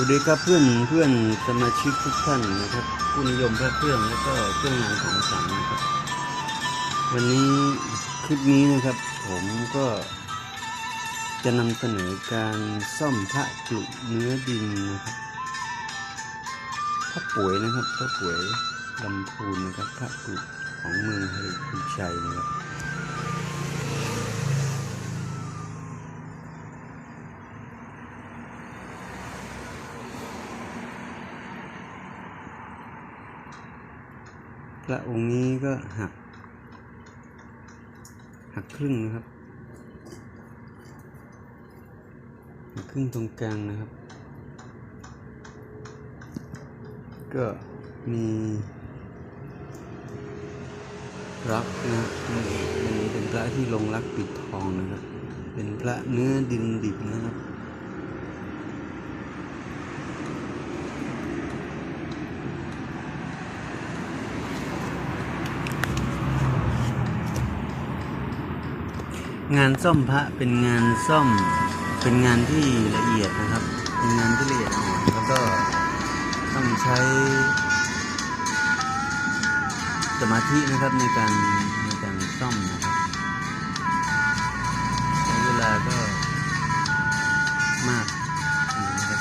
วัสดีครับเพื่อนเพื่อนสมาชิกทุกท่านนะครับผู้นิยมพระเครื่องแล้วก็เครื่องงานของสังนะครับ วันนี้คลิปนี้นะครับ ผมก็จะนำเสนอการซ่อมพระกลุเนื้อดินนะครับพระป่วยนะครับพระป่วยลำพูนนะครับพระกลุของเมืองฮริพุชัยนะครับ พระองค์นี้ก็หัก หักครึ่งนะครับ หักครึ่งตรงกลางนะครับ ก็มีรักนะนี่นี่เป็นพระที่ลงรักปิดทองนะครับ เป็นพระเนื้อดินดิบนะครับ งานซ่อมพระเป็นงานซ่อมเป็นงานที่ละเอียดนะครับ เป็นงานที่ละเอียดอ่อนแล้วก็ต้องใช้สมาธินะครับในการในการซ่อมนะครับใช้เวลาก็มากนะครับ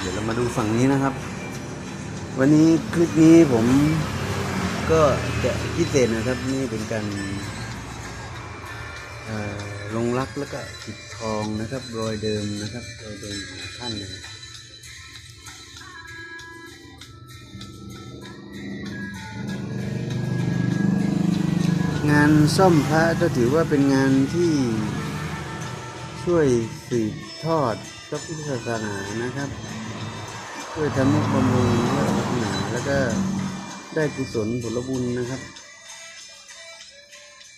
เดี๋ยวเรามาดูฝั่งนี้นะครับ วันนี้คลิปนี้ผมก็จะพิเศษนะครับ นี่เป็นการเอ่อลงรักแล้วก็ปิดทองนะครับ รอยเดิมนะครับรอยเดิมของท่านนะงานซ่อมพระก็ถือว่าเป็นงานที่ช่วยสืบทอดพระพุทธศาสนานะครับ ช่วยทำให้บำรุงพระศาสนา แล้วก็ได้กุศลผลบุญนะครับ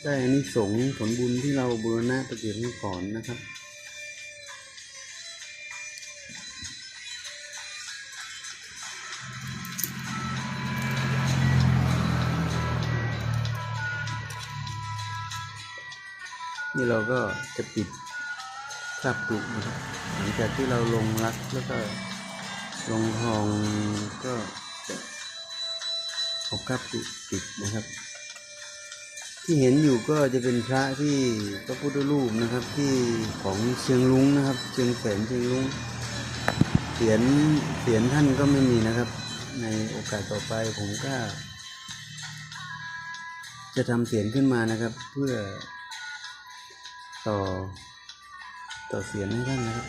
ได้อานิสงส์ผลบุญที่เราบูรณะปฏิสังขรณ์นะครับนี่เราก็จะปิดคราบกลุนะครับหลังจากที่เราลงรักแล้วก็ลงทองก็ จะเอากลับปิดนะครับ ที่เห็นอยู่ก็จะเป็นพระที่พระพุทธรูปนะครับ ที่ของเชียงรุ้งนะครับ เชียงแสนเชียงรุ้งเสียนเสียนท่านก็ไม่มีนะครับ ในโอกาสต่อไปผมก็ จะทำเสียนขึ้นมานะครับ เพื่อต่อต่อเสียนให้ท่านนะครับ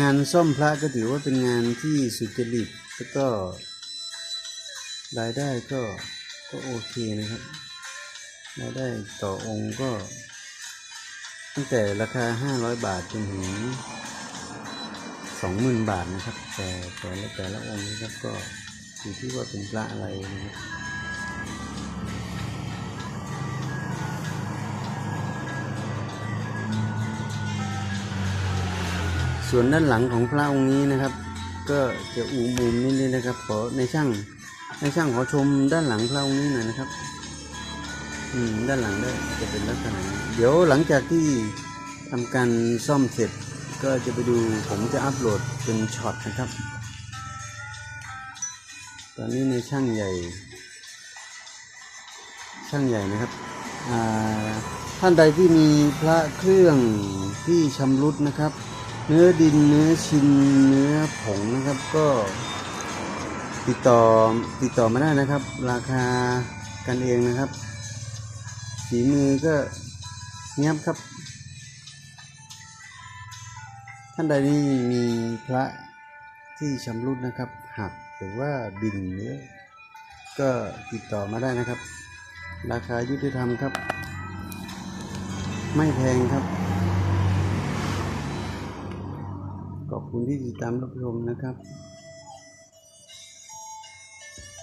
งานซ่อมพระก็ถือว่าเป็นงานที่สุจริตแล้วก็รายได้ก็ก็โอเคนะครับรายได้ต่อองค์ก็ ตั้งแต่ราคา 500 บาทจนถึง20,000 บาทนะครับ แต่แต่ละแต่ละองค์นะครับก็อยู่ที่ว่าเป็นพระอะไรนะครับ ส่วนด้านหลังของพระองค์นี้นะครับ ก็จะอูมุมนิดนึงนะครับขอในช่างในช่างขอชมด้านหลังพระองค์นี้หน่อยนะครับ อืมด้านหลังได้จะเป็นลักษณะเดี๋ยวหลังจากที่ทำการซ่อมเสร็จ ก็จะไปดูผมจะอัปโหลดเป็นช็อตนะครับ ตอนนี้ในช่างใหญ่ ช่างใหญ่นะครับอ่าท่านใดที่มีพระเครื่องที่ชำรุดนะครับ เนื้อดินเนื้อชินเนื้อผงนะครับก็ติดต่อติดต่อมาได้นะครับ ราคากันเองนะครับฝีมือก็เงียบครับ ท่านใดนี่มีพระที่ชำรุดนะครับหักหรือว่าบินเนื้อก็ติดต่อมาได้นะครับ ราคายุติธรรมครับ ไม่แพงครับ คุณที่ติดตามรับชมนะครับ